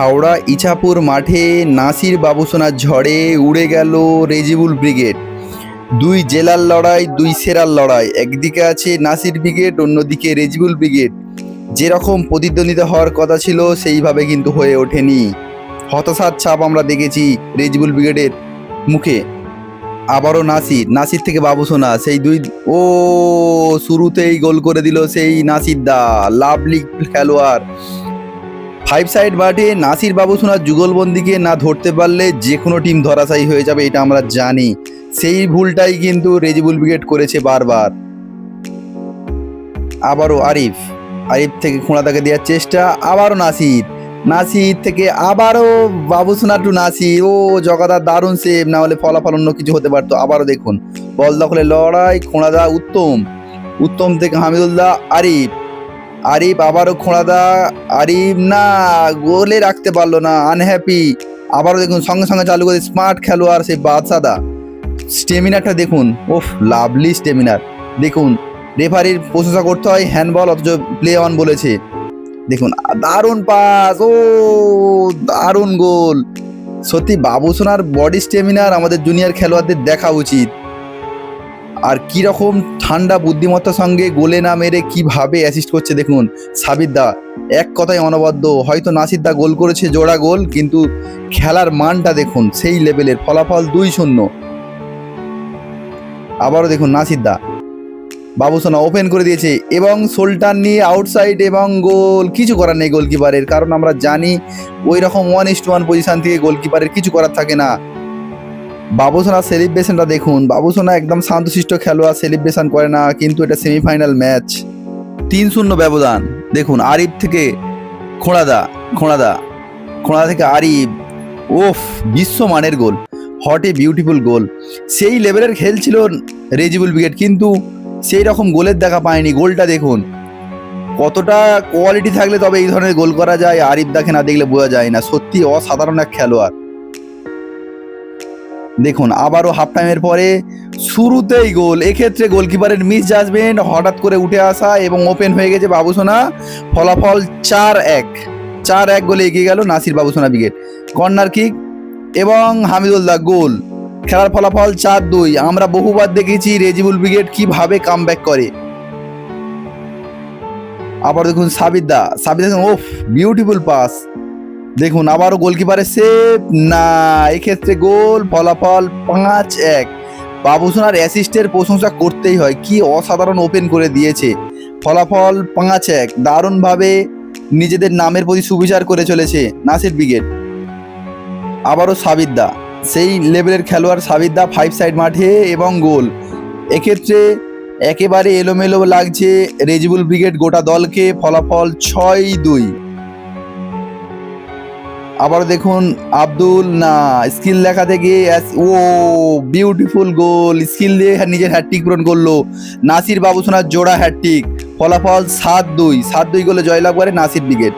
হাওড়া ইছাপুর মাঠে নাসির বাবুসোনার ঝড়ে উড়ে গেল রেজিবুল ব্রিগেড। দুই জেলার লড়াই, দুই সেরার লড়াই। একদিকে আছে নাসির ব্রিগেড, অন্যদিকে রেজিবুল ব্রিগেড। যেরকম প্রতিদ্বন্দ্বিতা হওয়ার কথা ছিল, সেইভাবে কিন্তু হয়ে ওঠেনি। হতাশার ছাপ আমরা দেখেছি রেজিবুল ব্রিগেডের মুখে। আবারও নাসির নাসির থেকে বাবুসোনা। সেই দুই, ও, শুরুতেই গোল করে দিল সেই নাসির দা। লাভলি খেলোয়াড়। ফাইভ সাইড মাঠে নাসির বাবুসোনার যুগলবন্দিকে না ধরতে পারলে যে কোনো টিম ধরাশায়ী হয়ে যাবে, এটা আমরা জানি। সেই ভুলটাই কিন্তু রেজিবুল ব্রিগেড করেছে বারবার। আবারও আরিফ। আরিফ থেকে খোঁড়াদাকে দেওয়ার চেষ্টা, আবারও নাসির। নাসির থেকে আবারও বাবুসোনা টু নাসির। ও জগাদার দারুণ সেভ না হলে ফলাফল অন্য কিছু হতে পারতো। আবারও দেখুন, বল দখলে লড়াই, খোঁড়াদা উত্তম। উত্তম থেকে হামিদুল্লাহ, আরিফ। আরিফ আবারও খোঁড়াদা। আরিফ না, গোলে রাখতে পারল না আনহ্যাপি আবারও দেখুন, সঙ্গে সঙ্গে চালু করে স্মার্ট খেলোয়াড় সেই বাদশাদা। স্টেমিনারটা দেখুন ওফ লাভলি স্টেমিনার দেখুন রেফারির প্রশংসা করতে হয় হ্যান্ডবল অথচ প্লে অন বলেছে। দেখুন, দারুণ পাস ও, দারুণ গোল সত্যি, বাবুসোনার বডি স্টেমিনার আমাদের জুনিয়র খেলোয়াড়দের দেখা উচিত। আর কি রকম ঠান্ডা বুদ্ধিমত্তার সঙ্গে গোলে না মেরে কীভাবে অ্যাসিস্ট করছে দেখুন সাবির দা। এক কথায় অনবদ্য, হয়তো নাসির দা গোল করেছে জোড়া গোল, কিন্তু খেলার মানটা দেখুন সেই লেভেলের ফলাফল দুই শূন্য। আবারও দেখুন নাসির দা। বাবুসোনা ওপেন করে দিয়েছে এবং সোলটান নিয়ে আউটসাইড এবং গোল, কিছু করার নেই গোলকিপারের কারণ আমরা জানি ওই রকম ওয়ান ইস্ট ওয়ান পজিশন থেকে গোলকিপারের কিছু করার থাকে না। বাবুসোনা সেলিব্রেশনটা দেখুন। বাবুসোনা একদম শান্তশিষ্ট খেলোয়াড় সেলিব্রেশন করে না, কিন্তু এটা সেমিফাইনাল ম্যাচ তিন শূন্য ব্যবধান। দেখুন, আরিফ থেকে খোঁড়াদা খোঁড়াদা খোঁড়া থেকে আরিফ। ওফ বিশ্বমানের গোল। হট এ বিউটিফুল গোল সেই লেভেলের খেল ছিল রেজিবুল ব্রিগেড কিন্তু সেই রকম গোলের দেখা পায়নি। গোলটা দেখুন, কতটা কোয়ালিটি থাকলে তবে এই ধরনের গোল করা যায়, আরিফ দাকে না দেখলে বোঝা যায় না। সত্যি অসাধারণ এক খেলোয়াড়। দেখুন, আবারও হাফ টাইমের পরে শুরুতেই গোল। এক্ষেত্রে গোলকিপারের মিস জাজমেন্ট হঠাৎ করে উঠে আসা এবং ওপেন হয়ে গেছে বাবুসোনা। ফলাফল চার এক। চার এক গোলে এগিয়ে গেল Nasir Babusona brigade corner kick এবং হামিদুল্লাহ গোল। খেলার ফলাফল চার দুই। আমরা বহুবার দেখেছি রেজিবুল ব্রিগেড কীভাবে কাম করে। আবার দেখুন সাবিদা। সাবিদা ওফ বিউটিফুল পাস দেখুন, আবারও গোলকিপারের সেভ না, এক্ষেত্রে গোল, ফলাফল পাঁচ এক। বাবুসোনার অ্যাসিস্টের প্রশংসা করতেই হয়, কি অসাধারণ ওপেন করে দিয়েছে। ফলাফল পাঁচ এক, দারুণভাবে নিজেদের নামের প্রতি সুবিচার করে চলেছে নাসির ব্রিগেড। আবারও সাবিদ্দা, সেই লেভেলের খেলোয়াড় সাবিদ্দা ফাইভ সাইড মাঠে এবং গোল। এক্ষেত্রে একেবারে এলোমেলো লাগছে রেজিবুল ব্রিগেড গোটা দলকে, ফলাফল ছয় দুই। আবার দেখুন আব্দুল, না স্কিল দেখাতে থেকে ও বিউটিফুল গোল স্কিল দিয়ে নিজের হ্যাট্রিক পূরণ করল। নাসির বাবুসোনার জোড়া হ্যাট্রিক ফলাফল সাত দুই সাত দুই গোলে জয়লাভ করে নাসির ব্রিগেড